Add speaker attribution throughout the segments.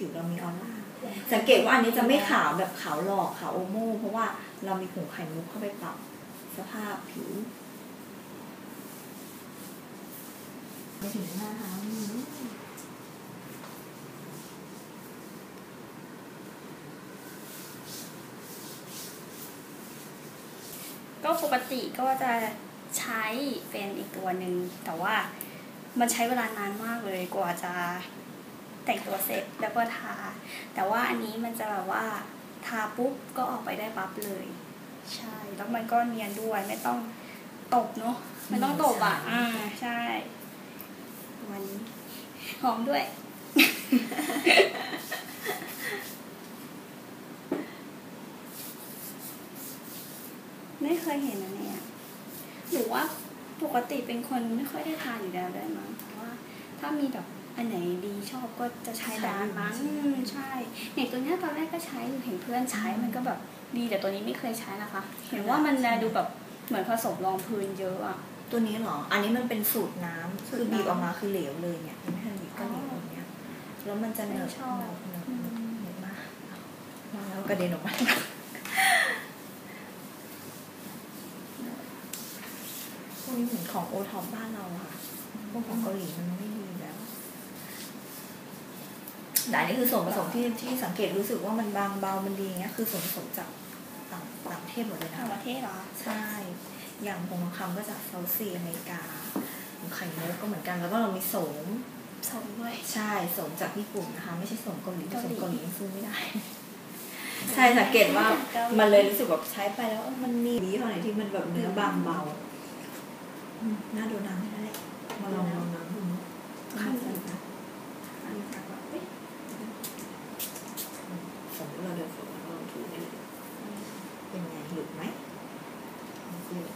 Speaker 1: ผิวเรามีออร่าสังเกตว่าอันนี้จะไม่ขาวแบบขาวหลอกขาวโอโม่เพราะว่าเรามีผงไข่มุกเข้าไปปรับสภาพผิวไปถึงหน้าเท้านี่
Speaker 2: ก็ปกติก็จะใช้เป็นอีกตัวหนึ่งแต่ว่ามันใช้เวลานานมากเลยกว่าจะ แต่งตัวเสร็จแล้วก็ทา แต่ว่าอันนี้มันจะแบบว่าทาปุ๊บก็ออกไปได้ปั๊บเลย ใช่ แล้วมันก็เนียนด้วยไม่ต้องตบเนาะไม่ต้องตบอะอ่าใช่วันนี้หอมด้วย ไม่เคยเห็นนะเนี่ยหรือว่าปกติเป็นคนไม่ค่อยได้ทานอยู่แล้วด้วยมั้งแต่ว่าถ้ามีแบบ อันไหนดีชอบก็จะใช้แบบนั้นมั้งอืมใช่อย่างตัวเนี้ยตอนแรกก็ใช้อยู่เห็นเพื่อนใช้มันก็แบบดีแต่ตัวนี้ไม่เคยใช้นะคะ เห็นว่ามันดูแบบเหมือนผสมรองพื้นเยอะอะ
Speaker 1: ตัวนี้เหรอ อันนี้มันเป็นสูตรน้ำ
Speaker 2: สูตร
Speaker 1: คือบีบ
Speaker 2: น้ำ
Speaker 1: ออกมาคือเหลวเลยเนี่ยไม่ทันบีบก็เหลวอย่างเนี้ยแล้วมันจะเหนอะ
Speaker 2: ไม่ชอบ
Speaker 1: เหนอะ
Speaker 2: อืม
Speaker 1: เหนอะมากแล้วกระเด็นออกมาพวกนี้เหมือนของโอท็อปบ้านเราอะค่ะพวกของเกาหลีมันไม่ดี แล้วแต่อันนี้คือส่วนผสมที่ที่สังเกตรู้สึกว่ามันบางเบา มันดีเงี้ยคือส่วนผสมจากต่างต่างประเทศหมดเลยนะ
Speaker 2: ต่าง
Speaker 1: คะ
Speaker 2: ประเทศเหรอ
Speaker 1: ใช่ อย่างผงทองคำก็จากเซาท์ซีอเมริกาของไข่มุกก็เหมือนกัน แล้วก็เรามีโสม
Speaker 2: สมด้วย
Speaker 1: ใช่โสมจากญี่ปุ่นนะคะ ไม่ใช่โสมเกาหลี
Speaker 2: เกาหลี
Speaker 1: โสมเกาหลียังซื้อไม่ได้ ใช่สังเกตว่ามันเลยรู้สึกแบบใช้ไปแล้วเออมันมีดีเท่าไหร่ที่มันแบบเนื้อบางเบาอืมน่าดูน้ำแค่นั้นแหละ
Speaker 3: มาลองลองน้ำดูเนาะ
Speaker 1: ขั้นสุดนะสมมติเราเดินฝึกแล้วเราลองถูได้เลยเป็นไงหลุดไหมหลุด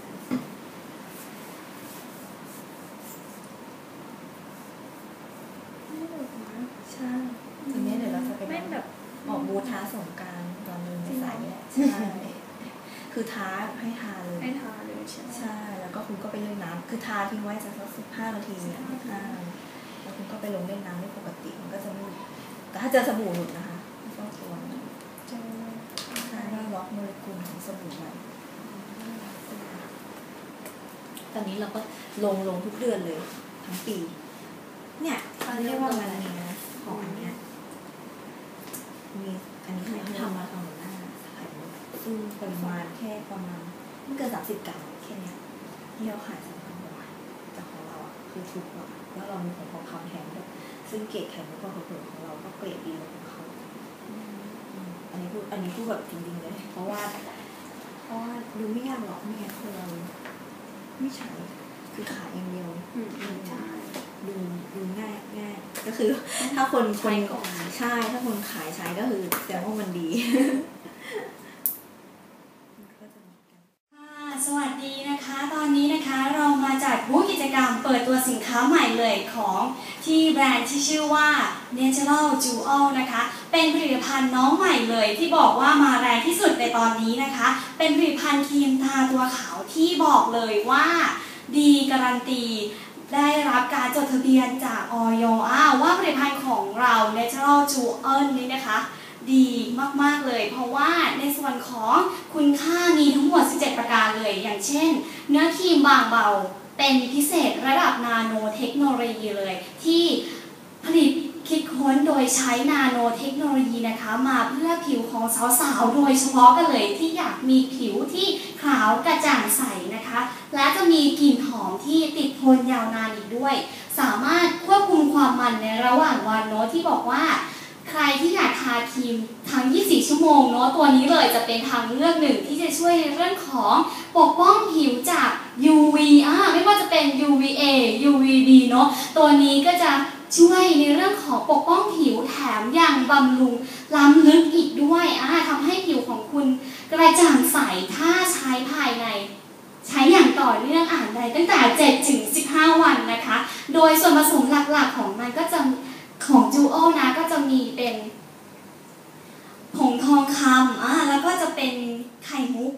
Speaker 2: ไม่หลุดนะ
Speaker 1: ใช่ทีนี้เดี๋ยวเราจะไป
Speaker 2: ไม่แบบ
Speaker 1: ออกบูธท้าสงกรารตอนนึงในสายเนี่ยใช่คือท้าให้ทาเลย
Speaker 2: ไม่ทาเลยใช่ไหม
Speaker 1: ใช่ แล้วก็คุณก็ไปเล่นน้ำคือทาทิ้งไว้สักสิบห้านาทีเนี่ยอ่าแล้วคุณก็ไปลงเล่นน้ำได้ปกติมันก็จะไม่หลุดแต่ถ้าเจอสบู่หลุดนะคะไม่ต้องกลัวนะ
Speaker 2: เจอ
Speaker 1: ใช่ว่าล็อกโมเลกุลของสบู่ไว้ตอนนี้เราก็ลงลงทุกเดือนเลย ทั้งปี เนี่ยเขาเรียกว่ามันมีนะของอันเนี้ย มีอันนี้เขาทำมาทำหน้าขายหมดซึ่งปริมาณแค่ ประมาณไม่เกินสามสิบกรัมแค่เนี้ยที่เราขายสามพันกว่าแต่ของเราอะคือถูกกว่าแล้วเรามีของทองคำแถมด้วยซึ่งเกรดไข่มุกกับเผือกของเราก็เกรดดีกว่าของเขาอืมอันนี้พูดอันนี้พูดแบบจริงๆเลย เพราะว่า เพราะว่าดูไม่ยากหรอกไม่งั้นคือเราไม่ใช้คือขายอย่างเดียว
Speaker 2: อืมอืมใช่
Speaker 1: ดูดูง่ายง่ายก็คือ ถ้าคนค
Speaker 2: ใช้
Speaker 1: น
Speaker 2: ก่อน
Speaker 1: ใช่ถ้าคนขายใช้ก็คือแสดงว่ามันดี
Speaker 4: ค่ะ สวัสดีนะคะ ตอนนี้นะคะเรามาจัดบูธกิจกรรมเปิดตัวสินค้าใหม่เลยของที่แบรนด์ที่ชื่อว่า Natural Jewel นะคะ เป็นผลิตภัณฑ์น้องใหม่เลยที่บอกว่ามาแรงที่สุดในตอนนี้นะคะ เป็นผลิตภัณฑ์ครีมทาตัวขาวที่บอกเลยว่าดีการันตีได้รับการจดทะเบียนจากออยอ้าวว่าผลิตภัณฑ์ของเรา Natural Jewel นี้นะคะ ดีมากๆเลย เพราะว่าในส่วนของคุณค่ามีทั้งหมด 17 ประการเลย อย่างเช่น เนื้อครีมบางเบาเป็นพิเศษระดับนาโนเทคโนโลยีเลย ที่ผลิตคิดค้นโดยใช้นาโนเทคโนโลยีนะคะมาเพื่อผิวของสาวๆ โดยเฉพาะกันเลยที่อยากมีผิวที่ขาวกระจ่างใสนะคะ และจะมีกลิ่นหอมที่ติดทนยาวนานอีกด้วย สามารถควบคุมความมันในระหว่างวันเนาะที่บอกว่า ใครที่อยากทาครีมทั้ง 24 ชั่วโมงเนาะตัวนี้เลยจะเป็นทางเลือกหนึ่งที่จะช่วยในเรื่องของปกป้องผิวจาก UV อ่าไม่ว่าจะเป็น UVA UVB เนาะตัวนี้ก็จะช่วยในเรื่องของปกป้องผิวแถมยังบำรุงล้ำลึกอีกด้วยอ่าทำให้ผิวของคุณกระจ่างใสถ้าใช้ภายในใช้อย่างต่อเนื่องอ่านได้ตั้งแต่ 7 ถึง 15 วันนะคะ โดยส่วนผสมหลักๆของมันก็จะของจูโอนะก็จะมีเป็นผงทองคำอ่าแล้วก็จะเป็นไข่มุก